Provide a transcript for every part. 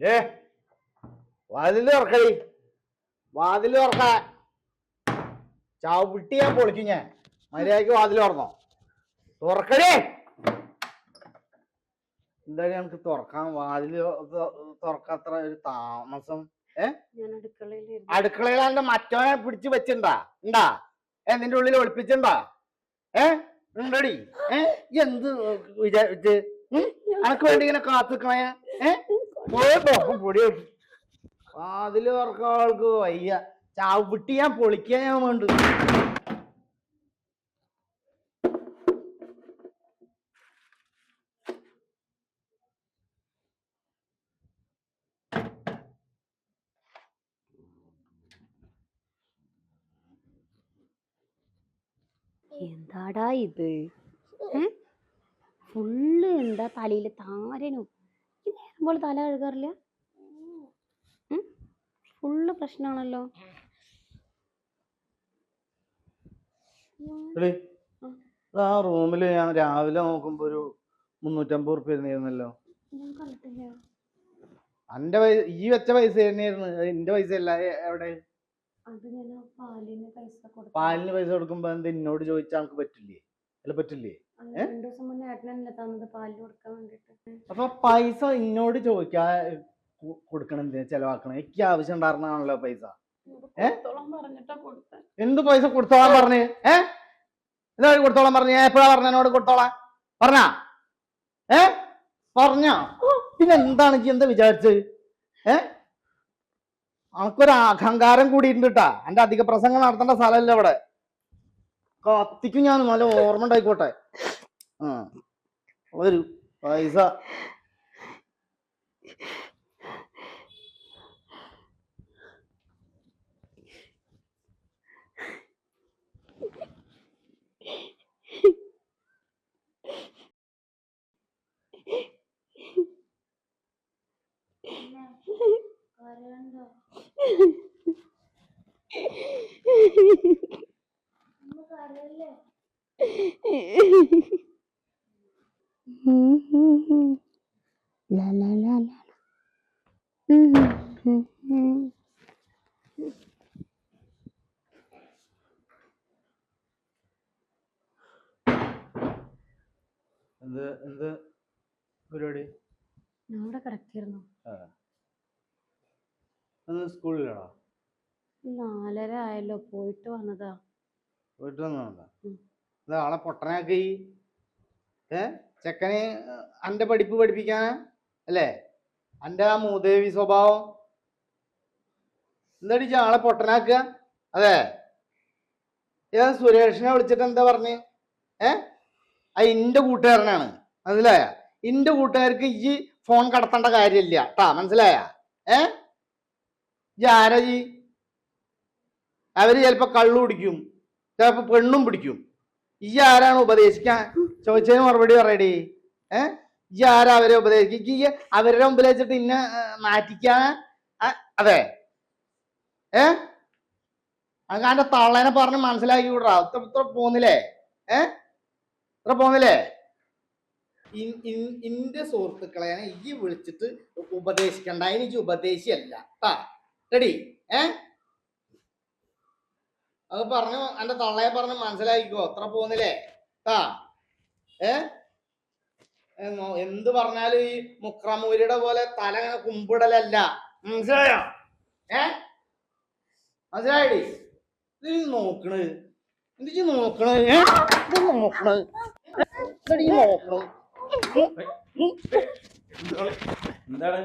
ഏ വാതിൽ തുറക്കടി വാതിൽ തുറക്ക. ചവിട്ടി ഞാൻ പൊളിക്കും ഞാൻ. മര്യാദയ്ക്ക് വാതിൽ തുറന്നോ. തുറക്കടി. എന്താണ് ഞങ്ങൾക്ക് തുറക്കാൻ വാതിൽ തുറക്കാത്ര ഒരു താമസം? ഏ? അടുക്കളയിലാണ്ട് മറ്റോനെ പിടിച്ച് വെച്ചിണ്ടാ? ഉണ്ടാ ഏ നിന്റെ ഉള്ളിൽ ഒളിപ്പിച്ചിണ്ടാ? ഏ? ഉണ്ടടി. ഏ എന്ത് വിചാരിച്ച്? അനക്ക് വേണ്ടി ഇങ്ങനെ കാത്തുക്കണേ? ഏ? പോയപ്പോ പൊടി അതിൽ ആൾക്ക് വയ്യ. ചവിട്ടി ഞാൻ പൊളിക്കാൻ ഞാൻ വേണ്ട. എന്താടാ ഇത്? ഫുള്ള് എന്താ തലയിൽ താരനും. ഈ നേരം പോലെ തല കഴുകാറില്ല? ഫുള്ള് പ്രശ്നമാണല്ലോ ആ റൂമിൽ ഞാൻ രാവിലെ നോക്കുമ്പോ ഒരു മുന്നൂറ്റമ്പത് റുപ്യ ഇരുന്നിരുന്നല്ലോ അന്റെ പൈസ ഈ വെച്ച പൈസ തന്നെയായിരുന്നു എന്റെ പൈസ അല്ല എവിടെ? പാലിന് പൈസ കൊടുക്കുമ്പോ എന്ത് എന്നോട് ചോദിച്ചാൽ നമുക്ക് പറ്റില്ലേ? അല്ല പറ്റില്ലേ? അപ്പൊ പൈസ എന്നോട് ചോദിക്കാ കൊടുക്കണം എന്തിനാ ചെലവാക്കണം? എനിക്ക് ആവശ്യം ഉണ്ടായിരുന്നാണല്ലോ പൈസ. എന്ത് പൈസ കൊടുത്തോളാൻ പറഞ്ഞ്? ഏ? എന്താ കൊടുത്തോളാൻ പറഞ്ഞു? ഞാൻ എപ്പോഴാ പറഞ്ഞ എന്നോട് കൊടുത്തോളാൻ? പറഞ്ഞാ? ഏ? പറഞ്ഞ? പിന്നെ എന്താണ് എന്താ വിചാരിച്ചത് ഏ? അനക്കൊരു അഹങ്കാരം കൂടിയിട്ടുണ്ട് കേട്ടാ എന്റെ അധിക പ്രസംഗം നടത്തേണ്ട സ്ഥലമല്ല ഇവിടെ. കത്തിക്കും ഞാൻ. നല്ല ഓർമ്മ ഉണ്ടായിക്കോട്ടെ. ആ. ഒരു പൈസ. La la la la. എന്ത് എന്ത് പരിപാടി? അവിടെ കിടക്കായിരുന്നു. ഇന്ന് സ്കൂളിലാണോ? നാലര ആയല്ലോ പോയിട്ട് വന്നതാ. പോയിട്ട്. ഇത് ആളെ പൊട്ടനാക്കി ഏ? ചെക്കന് അന്റെ പഠിപ്പ് പഠിപ്പിക്കാൻ അല്ലേ? അന്റെ ആ മൂദേവി സ്വഭാവം. എന്താടി ആളെ പൊട്ടനാക്കുക അതെ. ഏതാ സുരേഷിനെ വിളിച്ചിട്ട് എന്താ പറഞ്ഞ്? ഏ? ആ ഇന്റെ കൂട്ടുകാരനാണ്. മനസ്സിലായ? ഇന്റെ കൂട്ടുകാർക്ക് ഈ ഫോൺ കടത്തേണ്ട കാര്യമില്ല. ട്ടാ മനസ്സിലായ? ഏ? ആരാ ജി അവർ ചിലപ്പോ കള്ളു കുടിക്കും. ചിലപ്പോ പെണ്ണും പിടിക്കും. ഈ ആരാണ് ഉപദേശിക്കാൻ? ചോദിച്ചതിന് മറുപടി പറയടി. ഏ? ഈ ആരാ അവരെ ഉപദേശിക്കും ഈ അവരുടെ മുമ്പിൽ വെച്ചിട്ട് ഇന്ന മാറ്റിക്കാൻ അതെ. ഏ? അങ്ങനെ തള്ളേനെ പറഞ്ഞ് മനസ്സിലാക്കി വിടാ ഇത്ര ഇത്ര പോന്നില്ലേ? ഏ? ഇത്ര പോന്നില്ലേ? ഇന്റെ സുഹൃത്തുക്കളെ ഈ വിളിച്ചിട്ട് ഉപദേശിക്കണ്ട. എനിക്ക് ഉപദേശിയല്ല. റെഡി. ഏ? അത് പറഞ്ഞു എന്റെ തള്ളയെ പറഞ്ഞ് മനസ്സിലാക്കിക്കോ. അത്ര പോന്നില്ലേ? ആ. ഏ? എന്ത് പറഞ്ഞാലും ഈ മുക്രമൂരിയുടെ പോലെ തല ഇങ്ങനെ കുമ്പിടലല്ല. മനസ്സിലായോ? ഏ? മനസ്സിലായി ഇത് നോക്കണ്. എന്ത് ഈ നോക്കണ്. നോക്കണ്. എന്താണ്?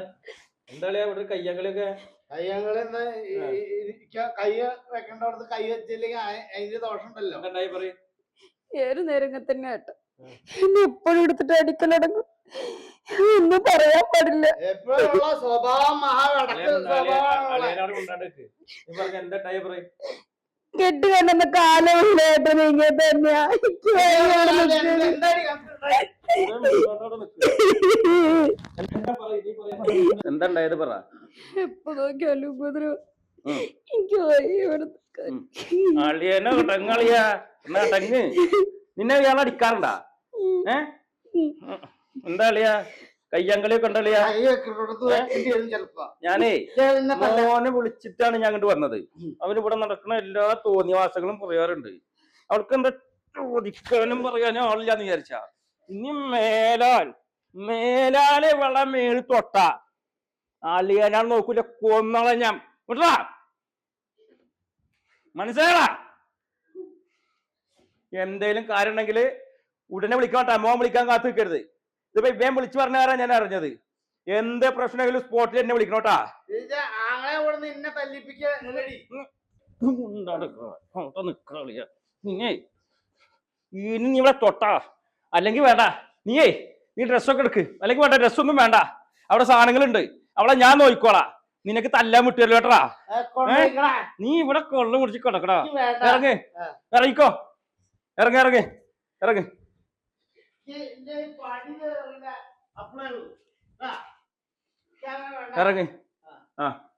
ഇവിടെ എന്താ ഈ- ഈ- ഇരിക്ക- കൈ വെക്കേണ്ടടുത്ത് കൈ വെച്ചില്ലെങ്കിൽ അതിന്റെ ദോഷം ഉണ്ടല്ലോ ഏത് നേരം തന്നെ കേട്ടോ. എന്നെ എപ്പോഴും എടുത്തിട്ട് അടിക്കലടങ്ങും ഒന്നും പറയാൻ പാടില്ല. എപ്പോഴുള്ള സ്വഭാവം മഹാവടക്ക് സ്വഭാവമാണുള്ള അളിയനോട് കൊണ്ടാണ്ട് നീ പറഞ്ഞ എന്താ ടൈ പറയും? കെട്ട് കണ്ടെന്ന ഏട്ടൻ ഇങ്ങനെ തന്നെയാ. എന്താ ഉണ്ടായത് പറ. എപ്പൊ നോക്കിയാലും ഉപദ്രവം. എനിക്ക്. അളിയനോ ടങ്ങളിയാ എന്നാ ടങ്ങ് നിന്നെ ഇയാൾ അടിക്കാറുണ്ടാ? ഏ? എന്താ അളിയാ? കയ്യാങ്കളിയൊക്കെ ഉണ്ടല്ലേ ഞാനേ മോനെ വിളിച്ചിട്ടാണ് ഞാൻ അങ്ങോട്ട് വന്നത്. അവനിവിടെ അവന് ഇവിടെ നടക്കുന്ന എല്ലാ തോന്നിയവാസങ്ങളും പറയാറുണ്ട്. അവൾക്ക് എന്താ ചോദിക്കാനും പറയാനും ആളില്ലാന്ന് വിചാരിച്ച. ഇനി മേലാൽ മേലാലെ വെള്ളം മേൽ തൊട്ട ആളിയാനാണ് നോക്കൂല കൊന്നള ഞാൻ വിട്ടാ മനസ്സിലാ എന്തേലും കാര്യം ഉണ്ടെങ്കിൽ ഉടനെ വിളിക്കാൻ മോൻ വിളിക്കാൻ കാത്തു നിൽക്കരുത് ഇതിപ്പോ ഇവൻ വിളിച്ചു പറഞ്ഞാരാ ഞാൻ അറിഞ്ഞത് എന്ത് പ്രശ്നമെങ്കിലും സ്പോട്ടിൽ എന്നെ വിളിക്കണോട്ടാ നിന്നെ ഇനി ഇവിടെ തൊട്ടാ അല്ലെങ്കിൽ വേണ്ട. നീയേ നീ ഡ്രസ്സൊക്കെ എടുക്ക്. അല്ലെങ്കിൽ വേണ്ട ഡ്രസ്സൊന്നും വേണ്ട. അവിടെ സാധനങ്ങളുണ്ട്. അവിടെ ഞാൻ നോക്കിക്കോളാ. നിനക്ക് തല്ലാൻ വിട്ടുവല്ലോ കേട്ടാ. നീ ഇവിടെ കൊള്ളു മുടിച്ച് കിടക്കടാ. ഇറങ്ങ്. ഇറങ്ങിക്കോ. ഇറങ്ങ് ഇറങ്ങ്. ഇറങ്ങ്. ഇറങ്ങ്. ആ.